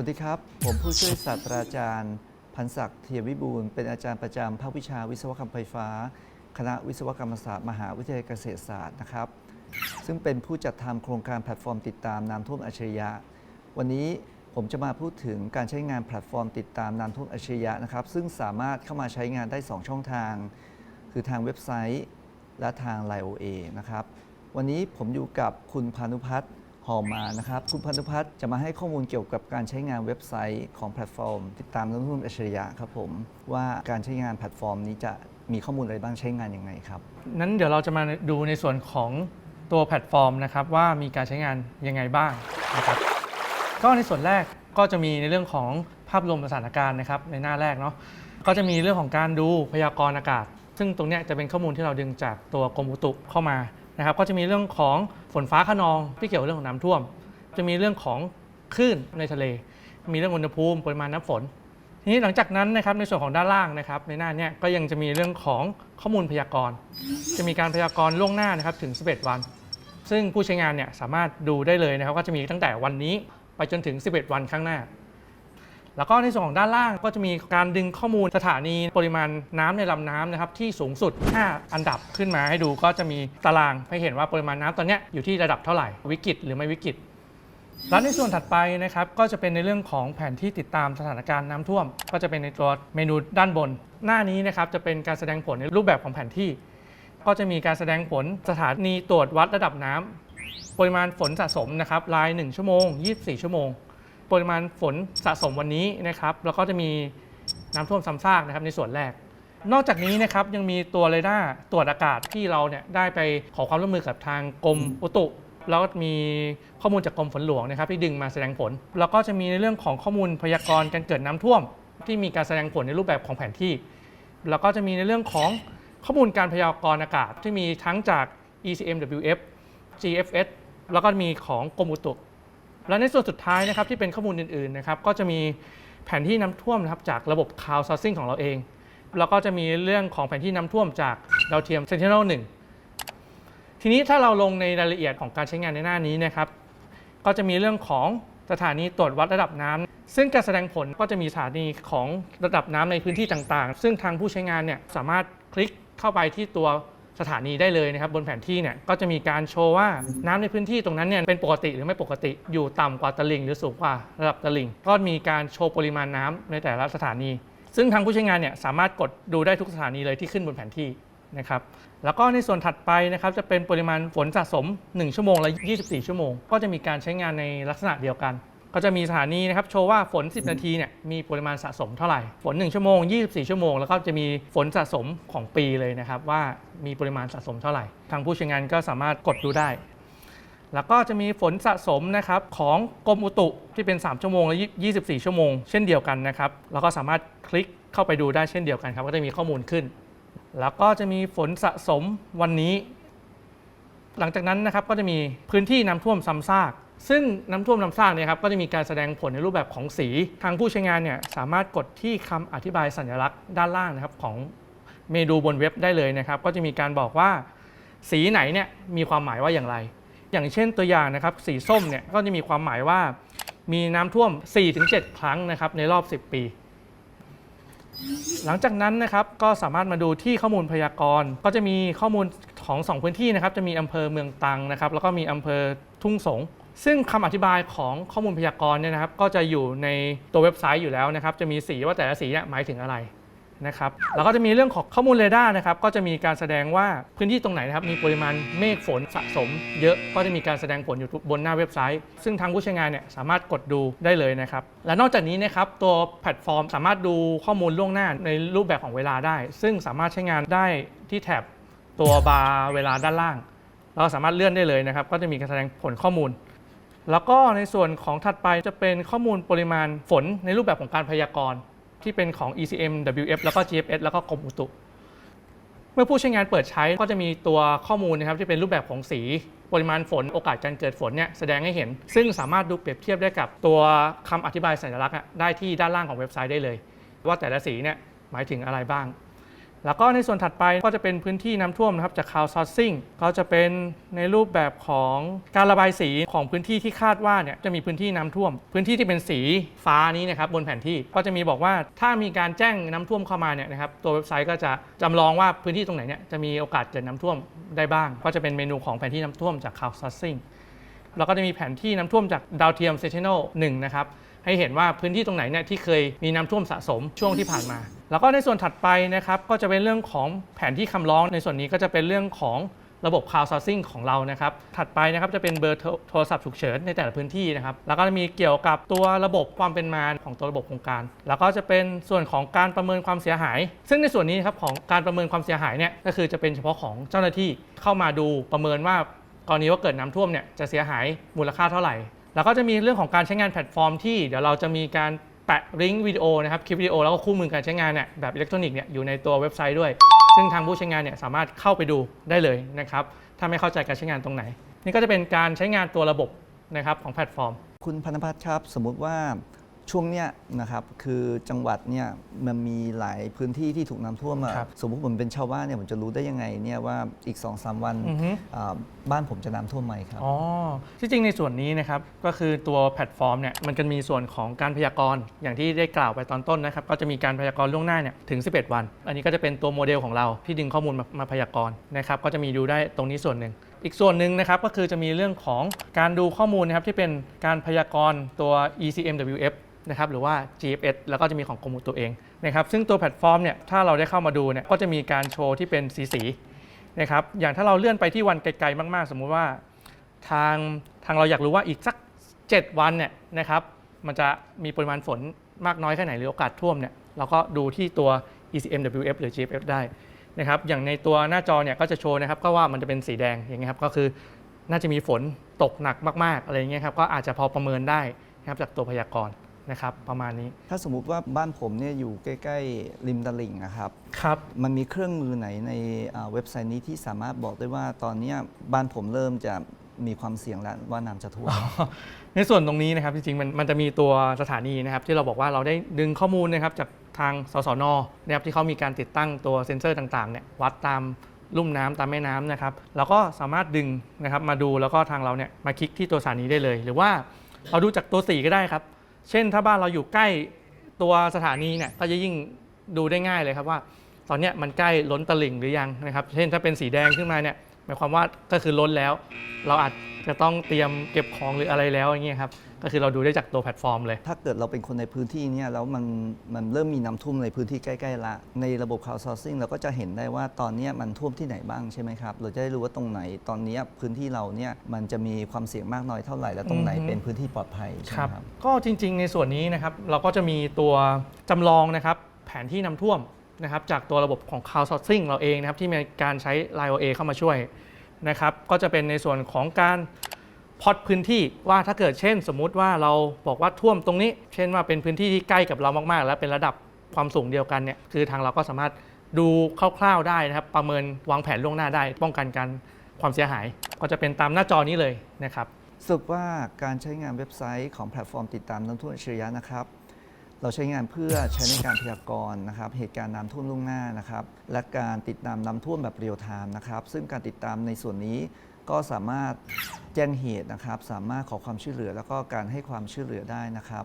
วัสดีครับ ผมผู้ช่วยศาสตราจารย์ พันศักดิ์เทียมวิบูลเป็นอาจารย์ประจำภาควิชาวิศวกรรมไฟฟ้า คณะวิศวกรรมศาสตร์มหาวิทยาลัยเกษตรศาสตร์นะครับ ซึ่งเป็นผู้จัดทำโครงการแพลตฟอร์มติดตามน้ำท่วมอัจฉริยะ วันนี้ผมจะมาพูดถึงการใช้งานแพลตฟอร์มติดตามน้ำท่วมอัจฉริยะนะครับ ซึ่งสามารถเข้ามาใช้งานได้ 2 ช่องทาง คือทางเว็บไซต์ และทาง l i โอเนะครับ วันนี้ผมอยู่กับคุณพานุพัฒน์ หอมมานะครับ คุณพานุพัฒน์จะมาให้ข้อมูลเกี่ยวกับการใช้งานเว็บไซต์ของแพลตฟอร์ม ติดตามน้ำท่วอัจฉริยะครับผม ว่าการใช้งานแพลตฟอร์มนี้จะมีข้อมูลอะไรบ้างใช้งานยังไงครับ นั้นเดี๋ยวเราจะมาดูในส่วนของตัวแพลตฟอร์มนะครับว่ามีการใช้งานยังไงบ้างนะครับก็ในส่วนแรกก็จะมีในเรื่องของภาพรวมสถานการณ์นะครับในหน้าแรกเนาะก็จะมีเรื่องของการดูพยากรณ์อากาศ ซึ่งตรงนี้จะเป็นข้อมูลที่เราดึงจากตัวกรมอุตุเข้ามา นะครับก็จะมีเรื่องของฝนฟ้าขนองที่เกี่ยวกับเรื่องของน้ำท่วม จะมีเรื่องของคลื่นในทะเล มีเรื่องอุณหภูมิปริมาณน้ำฝน ทีนี้หลังจากนั้นนะครับในส่วนของด้านล่างนะครับในหน้าเนี้ก็ยังจะมีเรื่องของข้อมูลพยากรณ์ จะมีการพยากรณ์ล่วงหน้านะครับถึง 11 วัน ซึ่งผู้ใช้งานเนี่ยสามารถดูได้เลยนะครับก็จะมีตั้งแต่วันนี้ไปจนถึง 11 วันข้างหน้า แล้วก็ในส่วนของด้านล่างก็จะมีการดึงข้อมูลสถานีปริมาณน้ำในลำน้ำนะครับที่สูงสุด 5 อันดับขึ้นมาให้ดูก็จะมีตารางให้เห็นว่าปริมาณน้ำตอนนี้อยู่ที่ระดับเท่าไหร่วิกฤตหรือไม่วิกฤตแล้วในส่วนถัดไปนะครับก็จะเป็นในเรื่องของแผนที่ติดตามสถานการณ์น้ำท่วม ก็จะเป็นในตัวเมนูด้านบน หน้านี้นะครับจะเป็นการแสดงผลในรูปแบบของแผนที่ ก็จะมีการแสดงผลสถานีตรวจวัดระดับน้ำปริมาณฝนสะสมนะครับราย 1 ชั่วโมง 24 ชั่วโมง ปริมาณฝนสะสมวันนี้นะครับแล้วก็จะมีน้ำท่วมซ้ำซากนะครับในส่วนแรก นอกจากนี้นะครับยังมีตัวเรดาร์ตรวจอากาศที่เราเนี่ยได้ไปขอความร่วมมือกับทางกรมอุตุแล้วก็มีข้อมูลจากกรมฝนหลวงนะครับที่ดึงมาแสดงผล แล้วก็จะมีในเรื่องของข้อมูลพยากรณ์การเกิดน้ำท่วม ที่มีการแสดงผลในรูปแบบของแผนที่ แล้วก็จะมีในเรื่องของข้อมูลการพยากรณ์อากาศที่มีทั้งจาก ECMWF GFS แล้วก็มีของกรมอุตุ และในส่วนสุดท้ายนะครับที่เป็นข้อมูลอื่นๆนะครับก็จะมีแผนที่น้ำท่วมนะครับจากระบบ Cloud Sourcing ของเราเอง แล้วก็จะมีเรื่องของแผนที่น้ำท่วมจากดาวเทียม Sentinel 1 ทีนี้ถ้าเราลงในรายละเอียดของการใช้งานในหน้านี้นะครับก็จะมีเรื่องของสถานีตรวจวัดระดับน้ำซึ่งการแสดงผลก็จะมีสถานีของระดับน้ำในพื้นที่ต่างๆ ซึ่งทางผู้ใช้งานเนี่ยสามารถคลิกเข้าไปที่ตัว สถานีได้เลยนะครับบนแผนที่เนี่ยก็จะมีการโชว์ว่าน้ำในพื้นที่ตรงนั้นเนี่ยเป็นปกติหรือไม่ปกติอยู่ต่ำกว่าตลิ่งหรือสูงกว่าระดับตลิ่งก็มีการโชว์ปริมาณน้ำในแต่ละสถานี ซึ่งทางผู้ใช้งานเนี่ยสามารถกดดูได้ทุกสถานีเลยที่ขึ้นบนแผนที่นะครับแล้วก็ในส่วนถัดไปนะครับจะเป็นปริมาณฝนสะสม 1 ชั่วโมงและ 24 ชั่วโมง ก็จะมีการใช้งานในลักษณะเดียวกัน ก็จะมีสถานีนะครับโชว์ว่าฝน 10 นาทีเนี่ยมีปริมาณสะสมเท่าไหร่ ฝน 1 ชั่วโมง 24 ชั่วโมง แล้วก็จะมีฝนสะสมของปีเลยนะครับ ว่ามีปริมาณสะสมเท่าไหร่ ทางผู้ใช้งานก็สามารถกดดูได้ แล้วก็จะมีฝนสะสมนะครับของกรมอุตุที่เป็น 3 ชั่วโมงและ 24 ชั่วโมง เช่นเดียวกันนะครับแล้วก็สามารถคลิกเข้าไปดูได้เช่นเดียวกันครับก็จะมีข้อมูลขึ้น แล้วก็จะมีฝนสะสมวันนี้ หลังจากนั้นนะครับก็จะมีพื้นที่น้ำท่วมซ้ำซาก ซึ่งน้ำท่วมซ้ำซากเนี่ยครับก็จะมีการแสดงผลในรูปแบบของสี ทางผู้ใช้งานเนี่ยสามารถกดที่คำอธิบายสัญลักษณ์ด้านล่างนะครับของเมนูบนเว็บได้เลยนะครับก็จะมีการบอกว่า สีไหนเนี่ยมีความหมายว่าอย่างไร อย่างเช่นตัวอย่างนะครับสีส้มเนี่ยก็จะมีความหมายว่า มีน้ำท่วม 4-7 ครั้งนะครับในรอบ 10 ปีหลังจากนั้นนะครับก็สามารถมาดูที่ข้อมูลพยากรณ์ ก็จะมีข้อมูลของสองพื้นที่นะครับจะมีอำเภอเมืองตังนะครับแล้วก็มีอำเภอทุ่งสง ซึ่งคำอธิบายของข้อมูลพยากรณ์เนี่ยนะครับ ก็จะอยู่ในตัวเว็บไซต์อยู่แล้วนะครับ จะมีสีว่าแต่ละสีเนี่ยหมายถึงอะไรนะครับ แล้วก็จะมีเรื่องของข้อมูลเรดาร์นะครับ ก็จะมีการแสดงว่าพื้นที่ตรงไหนนะครับ มีปริมาณเมฆฝนสะสม เยอะ ก็จะมีการแสดงผลอยู่บนหน้าเว็บไซต์ ซึ่งทางผู้ใช้งานเนี่ยสามารถกดดูได้เลยนะครับ และนอกจากนี้นะครับ ตัวแพลตฟอร์มสามารถดูข้อมูลล่วงหน้าในรูปแบบของเวลาได้ ซึ่งสามารถใช้งานได้ที่แท็บตัวบาร์เวลาด้านล่าง เราสามารถเลื่อนได้เลยนะครับ ก็จะมีการแสดงผลข้อมูล แล้วก็ในส่วนของถัดไปจะเป็นข้อมูลปริมาณฝนในรูปแบบของการพยากรณ์ที่เป็นของ ECM WF แล้วก็ GFS แล้วก็กรมอุตุ เมื่อผู้ใช้งานเปิดใช้ก็จะมีตัวข้อมูลนะครับที่เป็นรูปแบบของสีปริมาณฝนโอกาสการเกิดฝนเนี่ยแสดงให้เห็น ซึ่งสามารถดูเปรียบเทียบได้กับตัวคำอธิบายสัญลักษณ์ได้ที่ด้านล่างของเว็บไซต์ได้เลย ว่าแต่ละสีเนี่ยหมายถึงอะไรบ้าง แล้วก็ในส่วนถัดไปก็จะเป็นพื้นที่น้ำท่วมนะครับจาก crowdsourcing ก็จะเป็นในรูปแบบของการระบายสีของพื้นที่ที่คาดว่าเนี่ยจะมีพื้นที่น้ำท่วม พื้นที่ที่เป็นสีฟ้านี้นะครับบนแผนที่ก็จะมีบอกว่าถ้ามีการแจ้งน้ำท่วมเข้ามาเนี่ยนะครับตัวเว็บไซต์ก็จะจำลองว่าพื้นที่ตรงไหนเนี่ยจะมีโอกาสเกิดน้ำท่วมได้บ้าง ก็จะเป็นเมนูของแผนที่น้ำท่วมจาก crowdsourcing แล้วก็จะมีแผนที่น้ำท่วมจากดาวเทียม Sentinel 1นะครับให้เห็นว่าพื้นที่ตรงไหนเนี่ยที่เคยมีน้ำท่วมสะสมช่วงที่ผ่านมา แล้วก็ในส่วนถัดไปนะครับก็จะเป็นเรื่องของแผนที่คำร้อง ในส่วนนี้ก็จะเป็นเรื่องของระบบ crowdsourcing ของเรานะครับ ถัดไปนะครับจะเป็นเบอร์โทรโทรศัพท์ฉุกเฉินในแต่ละพื้นที่นะครับ แล้วก็จะมีเกี่ยวกับตัวระบบความเป็นมาของตัวระบบโครงการ แล้วก็จะเป็นส่วนของการประเมินความเสียหาย ซึ่งในส่วนนี้ครับของการประเมินความเสียหายเนี่ยก็คือจะเป็นเฉพาะของเจ้าหน้าที่เข้ามาดูประเมินว่ากรณีว่าเกิดน้ำท่วมเนี่ยจะเสียหายมูลค่าเท่าไหร่ แล้วก็จะมีเรื่องของการใช้งานแพลตฟอร์มที่เดี๋ยวเราจะมีการ แปะลิงก์วิดีโอนะครับคลิปวิดีโอแล้วก็คู่มือการใช้งานเนี่ยแบบอิเล็กทรอนิกส์เนี่ยอยู่ในตัวเว็บไซต์ด้วย ซึ่งทางผู้ใช้งานเนี่ยสามารถเข้าไปดูได้เลยนะครับถ้าไม่เข้าใจการใช้งานตรงไหน นี่ก็จะเป็นการใช้งานตัวระบบนะครับของแพลตฟอร์ม คุณพันธพัฒน์ครับ สมมุติว่า ช่วงเนี้ยนะครับคือจังหวัดเนี่ยมันมีหลายพื้นที่ที่ถูกน้ำท่วมอะครับสมมติผมเป็นชาวบ้านเนี่ยผมจะรู้ได้ยังไงเนี่ยว่าอีก2อสวันอือฮึ อ่าบ้านผมจะน้ำท่วมไหมครับ อ๋อที่จริงในส่วนนี้นะครับก็คือตัวแพลตฟอร์มเนี่ยมันจะมีส่วนของการพยากรณ์อย่างที่ได้กล่าวไปตอนต้นนะครับก็จะมีการพยากรณ์ล่วงหน้าเนี่ยถึง 11 วัน อันนี้ก็จะเป็นตัวโมเดลของเราที่ดึงข้อมูลมามาพยากรณ์นะครับก็จะมีดูได้ตรงนี้ส่วนหนึ่ง อีกส่วนหนึ่งนะครับก็คือจะมีเรื่องของการดูข้อมูลนะครับที่เป็นการพยากรณ์ตัว ECMWF นะครับหรือว่า GFS แล้วก็จะมีของกรมอุตุเองนะครับซึ่งตัวแพลตฟอร์มเนี่ยถ้าเราได้เข้ามาดูเนี่ยก็จะมีการโชว์ที่เป็นสีสีนะครับอย่างถ้าเราเลื่อนไปที่วันไกลๆมาก ๆ สมมุติว่า ทางทางเราอยากรู้ว่าอีกสัก 7 วันเนี่ยนะครับมันจะมีปริมาณฝนมากน้อยแค่ไหนหรือโอกาสท่วมเนี่ยเราก็ดูที่ตัว ECMWF หรือ GFF ได้นะครับอย่างในตัวหน้าจอเนี่ยก็จะโชว์นะครับก็ว่ามันจะเป็นสีแดงอย่างเงี้ยครับก็คือน่าจะมีฝนตกหนักมากๆอะไรอย่างเงี้ยครับก็อาจจะพอประเมินได้นะครับจากตัวพยากรณ์ นะครับประมาณนี้ถ้าสมมุติว่าบ้านผมเนี่ยอยู่ใกล้ ๆ ริมตลิ่งนะครับ ครับ มันมีเครื่องมือไหนในอ่าเว็บไซต์นี้ที่สามารถบอกได้ว่าตอนเนี้ยบ้านผมเริ่มจะมีความเสี่ยงแล้วว่าน้ำจะท่วมในส่วนตรงนี้นะครับจริงๆมันมันจะมีตัวสถานีนะครับที่เราบอกว่าเราได้ดึงข้อมูลนะครับจากทางสสนนะครับที่เขามีการติดตั้งตัวเซ็นเซอร์ต่างๆเนี่ยวัดตามลุ่มน้ำตามแม่น้ำนะครับเราก็สามารถดึงนะครับมาดูแล้วก็ทางเราเนี่ยมาคลิกที่ตัวสถานีได้เลย หรือว่าเราดูจากตัวสีก็ได้ครับ เช่นถ้าบ้านเราอยู่ใกล้ตัวสถานีเนี่ยก็จะยิ่งดูได้ง่ายเลยครับว่า ตอนเนี้ยมันใกล้ล้นตลิ่งหรือยังนะครับ เช่นถ้าเป็นสีแดงขึ้นมาเนี่ยหมายความว่าก็คือล้นแล้ว เราอาจจะต้องเตรียมเก็บของหรืออะไรแล้วอย่างเงี้ยครับ ก็คือเราดูได้จากตัวแพลตฟอร์มเลย ถ้าเกิดเราเป็นคนในพื้นที่เนี่ยแล้วมันมันเริ่มมีน้ำท่วมในพื้นที่ใกล้ๆละ ในระบบ crowdsourcing เราก็จะเห็นได้ว่าตอนเนี้ยมันท่วมที่ไหนบ้างใช่ไหมครับ เราจะได้รู้ว่าตรงไหนตอนเนี้ยพื้นที่เราเนี่ยมันจะมีความเสี่ยงมากน้อยเท่าไหร่และตรงไหนอือฮึเป็นพื้นที่ปลอดภัยใช่ไหมครับ ก็จริงๆในส่วนนี้นะครับเราก็จะมีตัวจำลองนะครับแผนที่น้ำท่วมนะครับจากตัวระบบของ crowdsourcing เราเองนะครับที่มีการใช้ Line OA เข้ามาช่วยนะครับก็จะเป็นในส่วนของการ พอดพื้นที่ว่าถ้าเกิดเช่น สมมุติว่าเราบอกว่าท่วมตรงนี้ เช่นว่าเป็นพื้นที่ที่ใกล้กับเรามากๆ และเป็นระดับความสูงเดียวกันเนี่ยคือทางเราก็สามารถดูคร่าวๆได้นะครับประเมินวางแผนล่วงหน้าได้ ป้องกันการความเสียหาย ก็จะเป็นตามหน้าจอนี้เลยนะครับสรุปว่าการใช้งานเว็บไซต์ของแพลตฟอร์มติดตามน้ำท่วมอัจฉริยะนะครับ เราใช้งานเพื่อใช้ในการพยากรณ์นะครับ เหตุการณ์น้ำท่วมล่วงหน้านะครับ และการติดตามน้ำท่วมแบบเรียลไทม์นะครับ ซึ่งการติดตามในส่วนนี้ ก็สามารถแจ้งเหตุนะครับ สามารถขอความช่วยเหลือ แล้วก็การให้ความช่วยเหลือได้นะครับ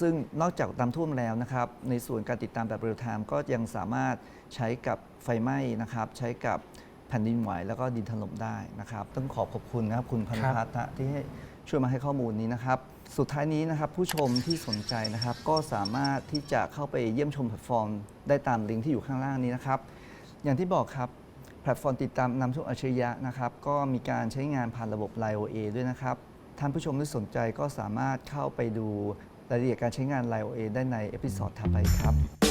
ซึ่งนอกจากน้ำท่วมแล้วนะครับ ในส่วนการติดตามแบบเรียลไทม์ก็ยังสามารถใช้กับไฟไหม้นะครับ ใช้กับแผ่นดินไหวแล้วก็ดินถล่มได้นะครับ ต้องขอขอบคุณนะครับคุณพันธพัฒน์นะที่ให้ช่วยมาให้ข้อมูลนี้นะครับ สุดท้ายนี้นะครับผู้ชมที่สนใจนะครับ ก็สามารถที่จะเข้าไปเยี่ยมชมแพลตฟอร์ม ได้ตามลิงก์ที่อยู่ข้างล่างนี้นะครับ อย่างที่บอกครับ แพลตฟอร์มติดตามนำทุกอัจฉริยะนะครับ ก็มีการใช้งานผ่านระบบ l i o a ด้วยนะครับ ท่านผู้ชมที่สนใจก็สามารถเข้าไปดูรายละเอียดการใช้งาน l i o a ได้ในเอพิซอดถัดไปครับ